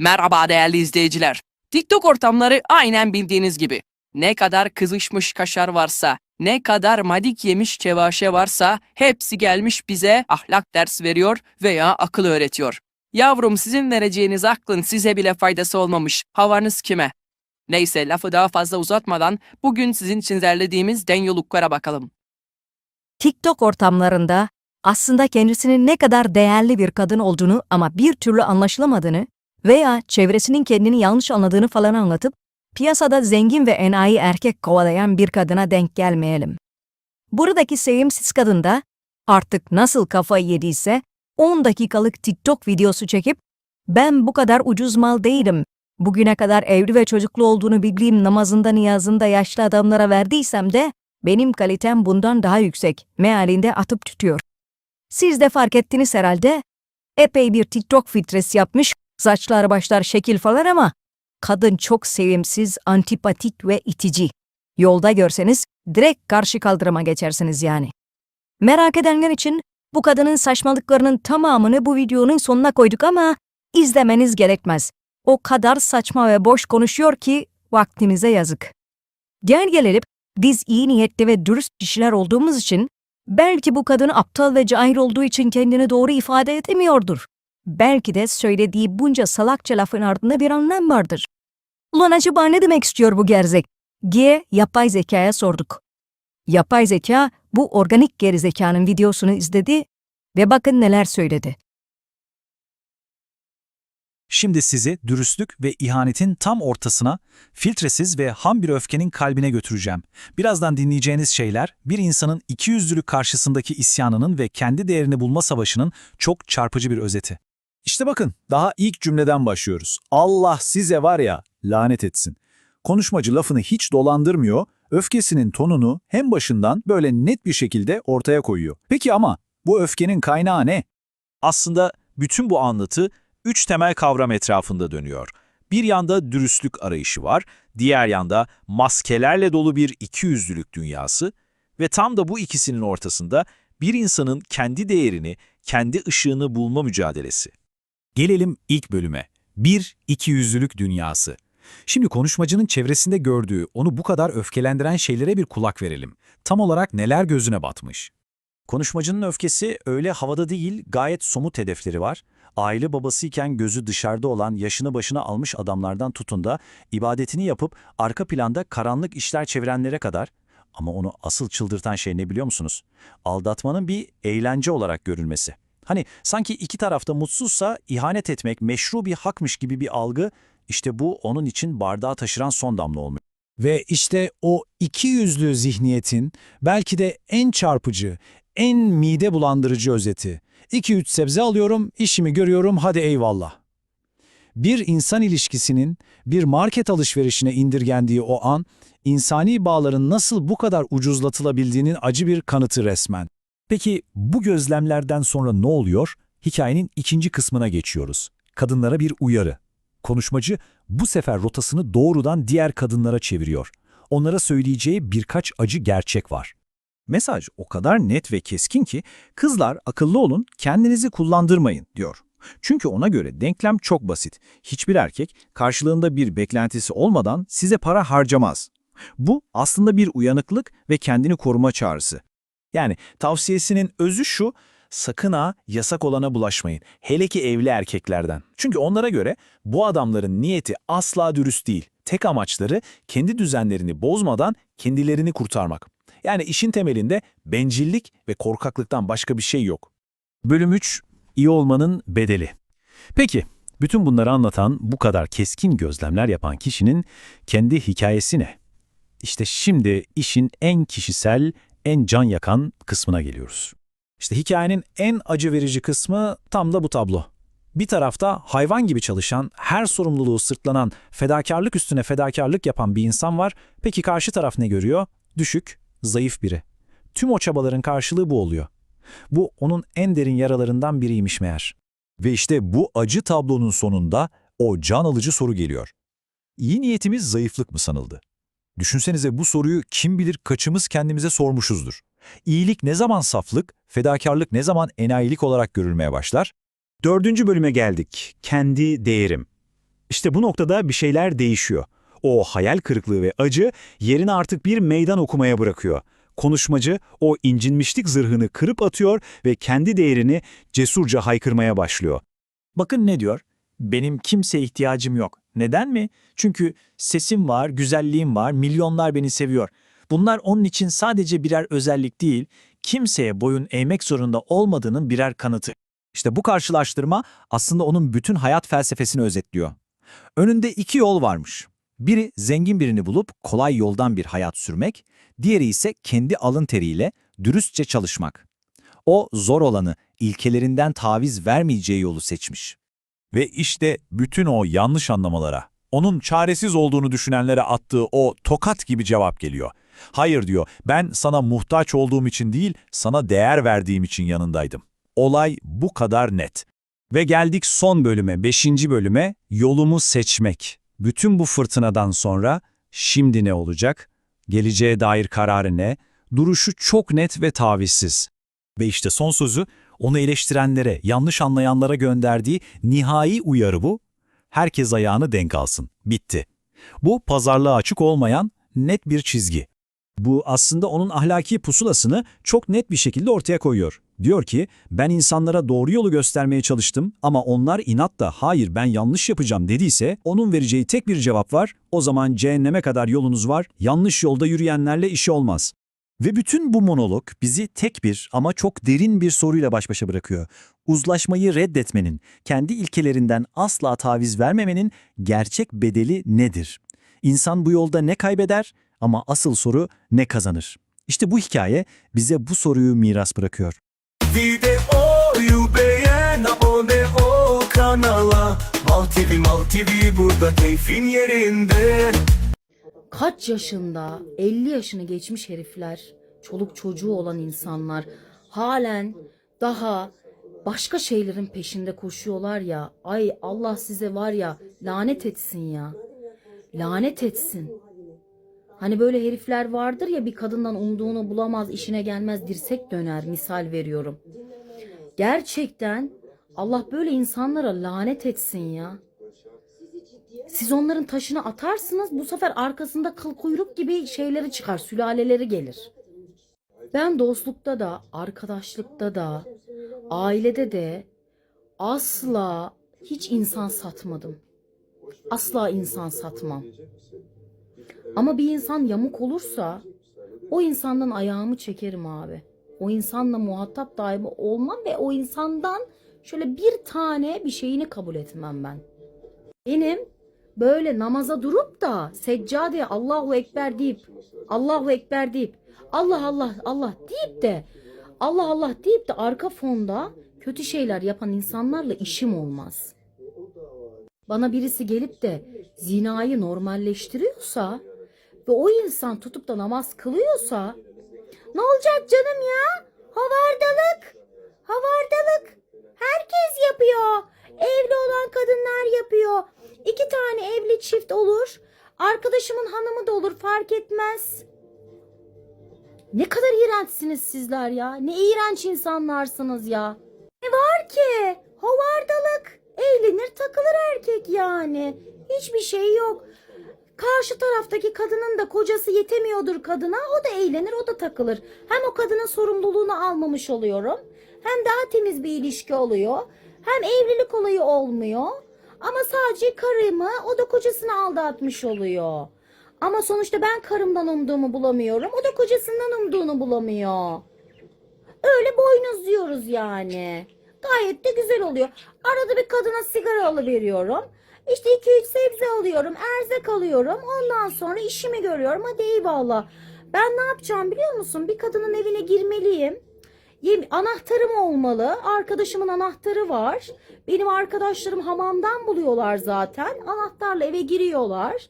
Merhaba değerli izleyiciler. TikTok ortamları aynen bildiğiniz gibi. Ne kadar kızışmış kaşar varsa, ne kadar madik yemiş kevaşe varsa hepsi gelmiş bize ahlak ders veriyor veya akıl öğretiyor. Yavrum sizin vereceğiniz aklın size bile faydası olmamış. Havanız kime? Neyse lafı daha fazla uzatmadan bugün sizin için derlediğimiz denyoluklara bakalım. TikTok ortamlarında aslında kendisinin ne kadar değerli bir kadın olduğunu ama bir türlü anlaşılamadığını veya çevresinin kendini yanlış anladığını falan anlatıp piyasada zengin ve enayi erkek kovalayan bir kadına denk gelmeyelim. Buradaki sevimsiz kadın da artık nasıl kafayı yediyse 10 dakikalık TikTok videosu çekip ben bu kadar ucuz mal değilim. Bugüne kadar evli ve çocuklu olduğunu bildiğim namazında niyazında yaşlı adamlara verdiysem de benim kalitem bundan daha yüksek mealinde atıp tutuyor. Siz de fark ettiniz herhalde. Epey bir TikTok filtresi yapmış, saçlar başlar şekil falan ama kadın çok sevimsiz, antipatik ve itici. Yolda görseniz direkt karşı kaldırıma geçersiniz yani. Merak edenler için bu kadının saçmalıklarının tamamını bu videonun sonuna koyduk ama izlemeniz gerekmez. O kadar saçma ve boş konuşuyor ki vaktimize yazık. Gel gelelim biz iyi niyetli ve dürüst kişiler olduğumuz için belki bu kadın aptal ve cahil olduğu için kendini doğru ifade edemiyordur. Belki de söylediği bunca salakça lafın ardında bir anlam vardır. Ulan acaba ne demek istiyor bu gerzek? G yapay zekaya sorduk. Yapay zeka bu organik gerizekanın videosunu izledi ve bakın neler söyledi. Şimdi sizi dürüstlük ve ihanetin tam ortasına, filtresiz ve ham bir öfkenin kalbine götüreceğim. Birazdan dinleyeceğiniz şeyler, bir insanın ikiyüzlülük karşısındaki isyanının ve kendi değerini bulma savaşının çok çarpıcı bir özeti. İşte bakın, daha ilk cümleden başlıyoruz. Allah size var ya, lanet etsin. Konuşmacı lafını hiç dolandırmıyor, öfkesinin tonunu hem başından böyle net bir şekilde ortaya koyuyor. Peki ama bu öfkenin kaynağı ne? Aslında bütün bu anlatı üç temel kavram etrafında dönüyor. Bir yanda dürüstlük arayışı var, diğer yanda maskelerle dolu bir ikiyüzlülük dünyası ve tam da bu ikisinin ortasında bir insanın kendi değerini, kendi ışığını bulma mücadelesi. Gelelim ilk bölüme. Bir, ikiyüzlülük dünyası. Şimdi konuşmacının çevresinde gördüğü, onu bu kadar öfkelendiren şeylere bir kulak verelim. Tam olarak neler gözüne batmış? Konuşmacının öfkesi öyle havada değil, gayet somut hedefleri var. Aile babasıyken gözü dışarıda olan yaşını başına almış adamlardan tutun da ibadetini yapıp arka planda karanlık işler çevirenlere kadar. Ama onu asıl çıldırtan şey ne biliyor musunuz? Aldatmanın bir eğlence olarak görülmesi. Hani sanki iki tarafta mutsuzsa ihanet etmek meşru bir hakmış gibi bir algı, işte bu onun için bardağı taşıran son damla olmuş. Ve işte o iki yüzlü zihniyetin belki de en çarpıcı, en mide bulandırıcı özeti. 2-3 sebze alıyorum, işimi görüyorum, hadi eyvallah. Bir insan ilişkisinin bir market alışverişine indirgendiği o an, insani bağların nasıl bu kadar ucuzlatılabildiğinin acı bir kanıtı resmen. Peki bu gözlemlerden sonra ne oluyor? Hikayenin ikinci kısmına geçiyoruz. Kadınlara bir uyarı. Konuşmacı bu sefer rotasını doğrudan diğer kadınlara çeviriyor. Onlara söyleyeceği birkaç acı gerçek var. Mesaj o kadar net ve keskin ki kızlar akıllı olun kendinizi kullandırmayın diyor. Çünkü ona göre denklem çok basit. Hiçbir erkek karşılığında bir beklentisi olmadan size para harcamaz. Bu aslında bir uyanıklık ve kendini koruma çağrısı. Yani tavsiyesinin özü şu, sakın ha yasak olana bulaşmayın. Hele ki evli erkeklerden. Çünkü onlara göre bu adamların niyeti asla dürüst değil. Tek amaçları kendi düzenlerini bozmadan kendilerini kurtarmak. Yani işin temelinde bencillik ve korkaklıktan başka bir şey yok. Bölüm 3. İyi olmanın bedeli. Peki, bütün bunları anlatan, bu kadar keskin gözlemler yapan kişinin kendi hikayesi ne? İşte şimdi işin en kişisel, en can yakan kısmına geliyoruz. İşte hikayenin en acı verici kısmı tam da bu tablo. Bir tarafta hayvan gibi çalışan, her sorumluluğu sırtlanan, fedakarlık üstüne fedakarlık yapan bir insan var. Peki karşı taraf ne görüyor? Düşük, zayıf biri. Tüm o çabaların karşılığı bu oluyor. Bu onun en derin yaralarından biriymiş meğer. Ve işte bu acı tablonun sonunda o can alıcı soru geliyor. İyi niyetimiz zayıflık mı sanıldı? Düşünsenize bu soruyu kim bilir kaçımız kendimize sormuşuzdur. İyilik ne zaman saflık, fedakarlık ne zaman enayilik olarak görülmeye başlar? Dördüncü bölüme geldik. Kendi değerim. İşte bu noktada bir şeyler değişiyor. O hayal kırıklığı ve acı yerini artık bir meydan okumaya bırakıyor. Konuşmacı o incinmişlik zırhını kırıp atıyor ve kendi değerini cesurca haykırmaya başlıyor. Bakın ne diyor? Benim kimseye ihtiyacım yok. Neden mi? Çünkü sesim var, güzelliğim var, milyonlar beni seviyor. Bunlar onun için sadece birer özellik değil, kimseye boyun eğmek zorunda olmadığının birer kanıtı. İşte bu karşılaştırma aslında onun bütün hayat felsefesini özetliyor. Önünde iki yol varmış. Biri zengin birini bulup kolay yoldan bir hayat sürmek, diğeri ise kendi alın teriyle dürüstçe çalışmak. O zor olanı, ilkelerinden taviz vermeyeceği yolu seçmiş. Ve işte bütün o yanlış anlamalara, onun çaresiz olduğunu düşünenlere attığı o tokat gibi cevap geliyor. Hayır diyor, ben sana muhtaç olduğum için değil, sana değer verdiğim için yanındaydım. Olay bu kadar net. Ve geldik son bölüme, 5. bölüme, yolumu seçmek. Bütün bu fırtınadan sonra şimdi ne olacak? Geleceğe dair kararı ne? Duruşu çok net ve tavizsiz. Ve işte son sözü onu eleştirenlere, yanlış anlayanlara gönderdiği nihai uyarı bu. Herkes ayağını denk alsın. Bitti. Bu pazarlığa açık olmayan net bir çizgi. Bu aslında onun ahlaki pusulasını çok net bir şekilde ortaya koyuyor. Diyor ki, ben insanlara doğru yolu göstermeye çalıştım ama onlar inatla hayır ben yanlış yapacağım dediyse onun vereceği tek bir cevap var. O zaman cehenneme kadar yolunuz var, yanlış yolda yürüyenlerle işi olmaz. Ve bütün bu monolog bizi tek bir ama çok derin bir soruyla baş başa bırakıyor. Uzlaşmayı reddetmenin, kendi ilkelerinden asla taviz vermemenin gerçek bedeli nedir? İnsan bu yolda ne kaybeder ama asıl soru ne kazanır? İşte bu hikaye bize bu soruyu miras bırakıyor. Videoyu beğen abone ol kanala Mal TV Mal TV burada keyfin yerinde kaç yaşında, 50 yaşını geçmiş herifler, çoluk çocuğu olan insanlar halen daha başka şeylerin peşinde koşuyorlar ya. Ay Allah size var ya lanet etsin ya. Lanet etsin. Hani böyle herifler vardır ya bir kadından umduğunu bulamaz, işine gelmez, dirsek döner misal veriyorum. Gerçekten Allah böyle insanlara lanet etsin ya. Siz onların taşını atarsınız bu sefer arkasında kıl kuyruk gibi şeyleri çıkar, sülaleleri gelir. Ben dostlukta da, arkadaşlıkta da, ailede de asla hiç insan satmadım. Asla insan satmam. Ama bir insan yamuk olursa o insandan ayağımı çekerim abi. O insanla muhatap daimi olmam ve o insandan şöyle bir tane bir şeyini kabul etmem ben. Benim böyle namaza durup da seccadeye Allahu Ekber deyip Allahu Ekber deyip Allah Allah Allah deyip de Allah Allah deyip de arka fonda kötü şeyler yapan insanlarla işim olmaz. Bana birisi gelip de zinayı normalleştiriyorsa ve o insan tutup da namaz kılıyorsa ne olacak canım ya? Havardalık. Havardalık. Herkes yapıyor. Evli olan kadınlar yapıyor. İki tane evli çift olur. Arkadaşımın hanımı da olur fark etmez. Ne kadar iğrençsiniz sizler ya. Ne iğrenç insanlarsınız ya. Ne var ki? Havardalık. Eğlenir takılır erkek yani. Hiçbir şey yok. Karşı taraftaki kadının da kocası yetemiyordur kadına. O da eğlenir, o da takılır. Hem o kadının sorumluluğunu almamış oluyorum. Hem daha temiz bir ilişki oluyor. Hem evlilik olayı olmuyor. Ama sadece karımı o da kocasını aldatmış oluyor. Ama sonuçta ben karımdan umduğumu bulamıyorum. O da kocasından umduğunu bulamıyor. Öyle boynuzluyoruz yani. Gayet de güzel oluyor. Arada bir kadına sigara alıveriyorum. İşte 2-3 sebze alıyorum, erzak alıyorum. Ondan sonra işimi görüyorum. Hadi eyvallah. Ben ne yapacağım biliyor musun? Bir kadının evine girmeliyim. Yem anahtarım olmalı. Arkadaşımın anahtarı var. Benim arkadaşlarım hamamdan buluyorlar zaten. Anahtarla eve giriyorlar.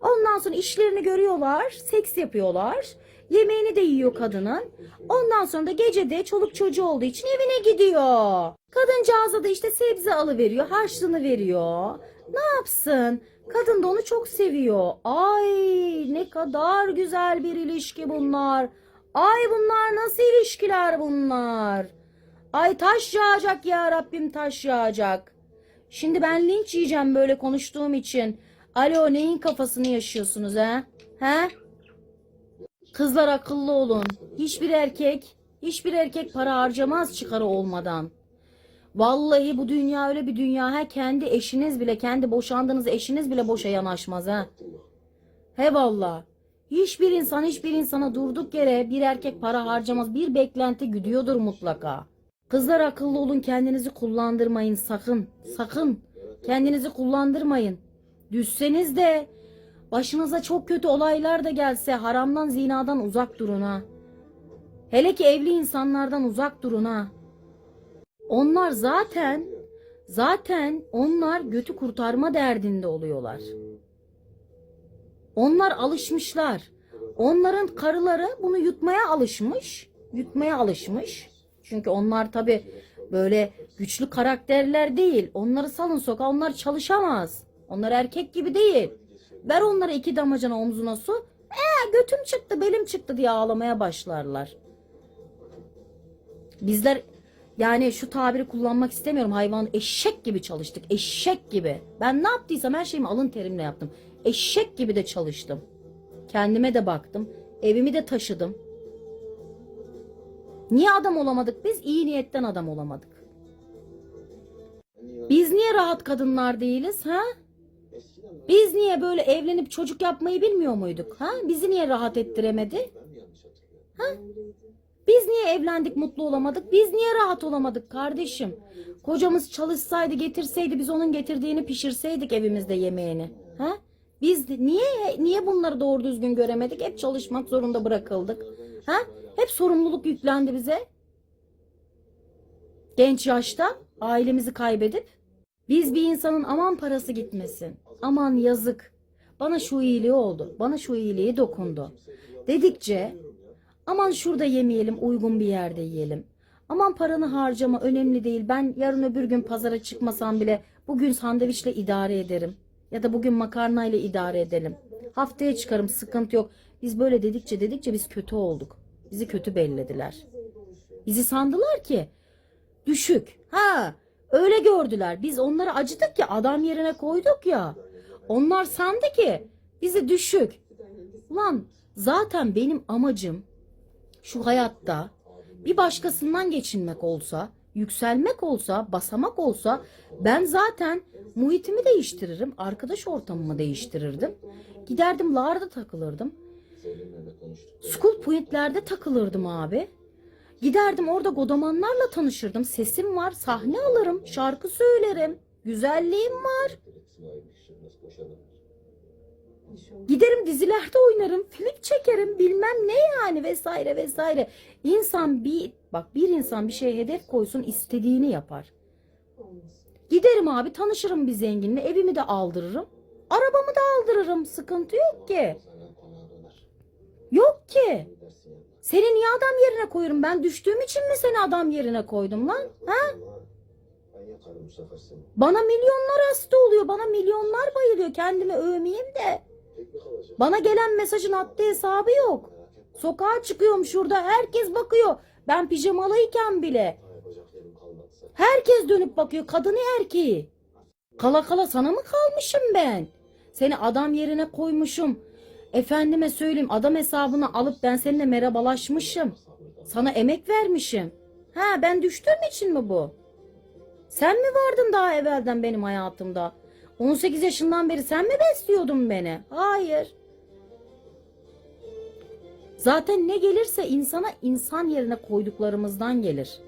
Ondan sonra işlerini görüyorlar. Seks yapıyorlar. Yemeğini de yiyor kadının. Ondan sonra da gecede çoluk çocuğu olduğu için evine gidiyor. Kadıncağıza da işte sebze alıveriyor. Harçlığını veriyor. Ne yapsın? Kadın da onu çok seviyor. Ay ne kadar güzel bir ilişki bunlar. Ay bunlar nasıl ilişkiler bunlar? Ay taş yağacak ya Rabbim taş yağacak. Şimdi ben linç yiyeceğim böyle konuştuğum için. Alo neyin kafasını yaşıyorsunuz ha? He? Kızlar akıllı olun. Hiçbir erkek, hiçbir erkek para harcamaz çıkarı olmadan. Vallahi bu dünya öyle bir dünya. Ha kendi eşiniz bile, kendi boşandığınız eşiniz bile boşa yanaşmaz ha. He valla. Hiçbir insan hiçbir insana durduk yere bir erkek para harcamaz. Bir beklenti güdüyordur mutlaka. Kızlar akıllı olun kendinizi kullandırmayın sakın. Sakın. Kendinizi kullandırmayın. Düşseniz de başınıza çok kötü olaylar da gelse haramdan zinadan uzak durun ha. Hele ki evli insanlardan uzak durun ha. Onlar zaten zaten onlar götü kurtarma derdinde oluyorlar. Onlar alışmışlar. Onların karıları bunu yutmaya alışmış. Yutmaya alışmış. Çünkü onlar tabi böyle güçlü karakterler değil. Onları salın sokağa onlar çalışamaz. Onlar erkek gibi değil. Ver onlara iki damacana omzuna su. Ee götüm çıktı belim çıktı diye ağlamaya başlarlar. Bizler yani şu tabiri kullanmak istemiyorum. Hayvan eşek gibi çalıştık. Eşek gibi. Ben ne yaptıysam her şeyimi alın terimle yaptım. Eşek gibi de çalıştım. Kendime de baktım. Evimi de taşıdım. Niye adam olamadık biz? İyi niyetten adam olamadık. Biz niye rahat kadınlar değiliz ha? Biz niye böyle evlenip çocuk yapmayı bilmiyor muyduk ha? Bizi niye rahat ettiremedi? Ha? Biz niye evlendik mutlu olamadık? Biz niye rahat olamadık kardeşim? Kocamız çalışsaydı getirseydi biz onun getirdiğini pişirseydik evimizde yemeğini. Ha? Biz de- niye niye bunları doğru düzgün göremedik? Hep çalışmak zorunda bırakıldık. Ha? Hep sorumluluk yüklendi bize. Genç yaşta ailemizi kaybedip biz bir insanın aman parası gitmesin. Aman yazık. Bana şu iyiliği oldu. Bana şu iyiliği dokundu. Dedikçe aman şurada yemeyelim uygun bir yerde yiyelim. Aman paranı harcama önemli değil. Ben yarın öbür gün pazara çıkmasam bile bugün sandviçle idare ederim. Ya da bugün makarnayla idare edelim. Haftaya çıkarım sıkıntı yok. Biz böyle dedikçe dedikçe biz kötü olduk. Bizi kötü bellediler. Bizi sandılar ki düşük. Ha öyle gördüler. Biz onları acıdık ya adam yerine koyduk ya. Onlar sandı ki bizi düşük. Ulan zaten benim amacım şu hayatta bir başkasından geçinmek olsa, yükselmek olsa, basamak olsa ben zaten muhitimi değiştiririm, arkadaş ortamımı değiştirirdim. Giderdim Lar'da takılırdım. School Point'lerde takılırdım abi. Giderdim orada godamanlarla tanışırdım. Sesim var, sahne alırım, şarkı söylerim. Güzelliğim var. Giderim dizilerde oynarım, film çekerim, bilmem ne yani vesaire vesaire. İnsan bir bak bir insan bir şeye hedef koysun istediğini yapar. Giderim abi tanışırım bir zenginle, evimi de aldırırım. Arabamı da aldırırım. Sıkıntı yok ki. Yok ki. Seni niye adam yerine koyuyorum? Ben düştüğüm için mi seni adam yerine koydum lan? Ha? Bana milyonlar hasta oluyor. Bana milyonlar bayılıyor. Kendimi övmeyeyim de. Bana gelen mesajın haddi hesabı yok. Sokağa çıkıyorum şurada. Herkes bakıyor. Ben pijamalıyken bile. Herkes dönüp bakıyor. Kadını erkeği. Kala kala sana mı kalmışım ben? Seni adam yerine koymuşum. Efendime söyleyeyim adam hesabını alıp ben seninle merhabalaşmışım. Sana emek vermişim. Ha ben düştüğüm için mi bu? Sen mi vardın daha evvelden benim hayatımda? 18 yaşından beri sen mi besliyordun beni? Hayır. Zaten ne gelirse insana insan yerine koyduklarımızdan gelir.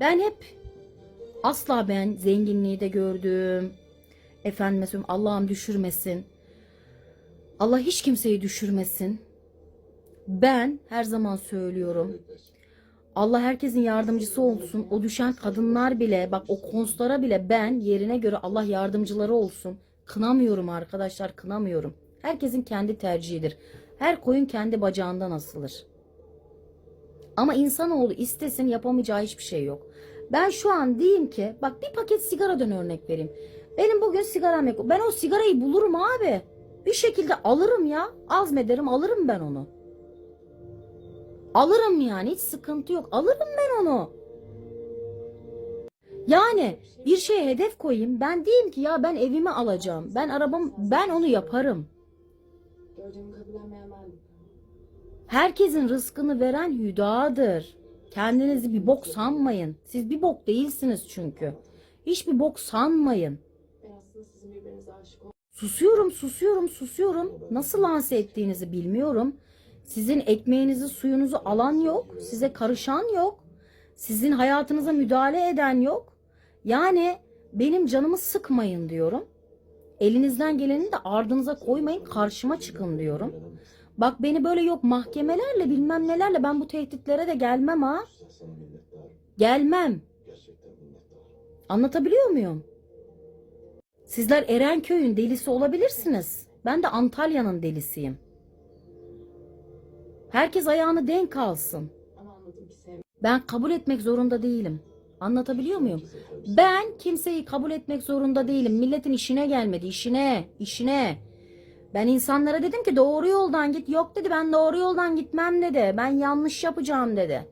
Ben hep asla ben zenginliği de gördüm. Söyleyeyim Allah'ım düşürmesin. Allah hiç kimseyi düşürmesin. Ben her zaman söylüyorum. Allah herkesin yardımcısı olsun. O düşen kadınlar bile bak o konslara bile ben yerine göre Allah yardımcıları olsun. Kınamıyorum arkadaşlar kınamıyorum. Herkesin kendi tercihidir. Her koyun kendi bacağından asılır. Ama insanoğlu istesin yapamayacağı hiçbir şey yok. Ben şu an diyeyim ki bak bir paket sigaradan örnek vereyim. Benim bugün sigaram yok. Ben o sigarayı bulurum abi. Bir şekilde alırım ya. Azmederim alırım ben onu. Alırım yani hiç sıkıntı yok. Alırım ben onu. Yani bir şeye hedef koyayım. Ben diyeyim ki ya ben evimi alacağım. Ben arabam ben onu yaparım. Herkesin rızkını veren hüdadır. Kendinizi bir bok sanmayın. Siz bir bok değilsiniz çünkü. Hiçbir bok sanmayın. Susuyorum, susuyorum, susuyorum. Nasıl lanse ettiğinizi bilmiyorum. Sizin ekmeğinizi, suyunuzu alan yok. Size karışan yok. Sizin hayatınıza müdahale eden yok. Yani benim canımı sıkmayın diyorum. Elinizden geleni de ardınıza koymayın, karşıma çıkın diyorum. Bak beni böyle yok mahkemelerle bilmem nelerle ben bu tehditlere de gelmem ha. Gelmem. Anlatabiliyor muyum? Sizler Erenköy'ün delisi olabilirsiniz. Ben de Antalya'nın delisiyim. Herkes ayağını denk alsın. Ben kabul etmek zorunda değilim. Anlatabiliyor muyum? Ben kimseyi kabul etmek zorunda değilim. Milletin işine gelmedi, işine, işine. Ben insanlara dedim ki doğru yoldan git. Yok dedi ben doğru yoldan gitmem dedi. Ben yanlış yapacağım dedi.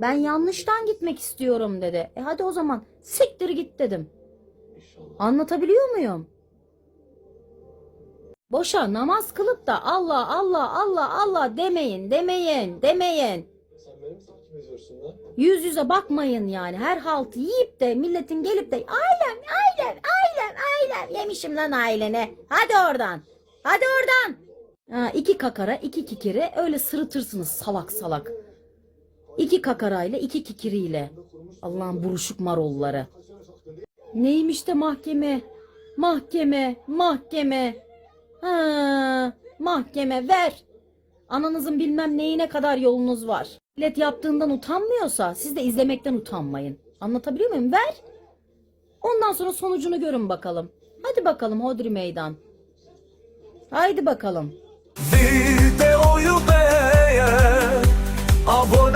Ben yanlıştan gitmek istiyorum dedi. E hadi o zaman siktir git dedim. Anlatabiliyor muyum? Boşa namaz kılıp da Allah Allah Allah Allah demeyin demeyin demeyin. Yüz yüze bakmayın yani. Her haltı yiyip de milletin gelip de ailem ailem ailem ailem yemişim lan ailene. Hadi oradan. Hadi oradan. Ha, iki kakara iki kikiri öyle sırıtırsınız salak salak. İki kakarayla iki kikiriyle. Allah'ın buruşuk marolları. Neymiş de mahkeme? Mahkeme, mahkeme. Ha, mahkeme ver. Ananızın bilmem neyine kadar yolunuz var. Millet yaptığından utanmıyorsa siz de izlemekten utanmayın. Anlatabiliyor muyum? Ver. Ondan sonra sonucunu görün bakalım. Hadi bakalım Hodri Meydan. Haydi bakalım. Videoyu beğen Abone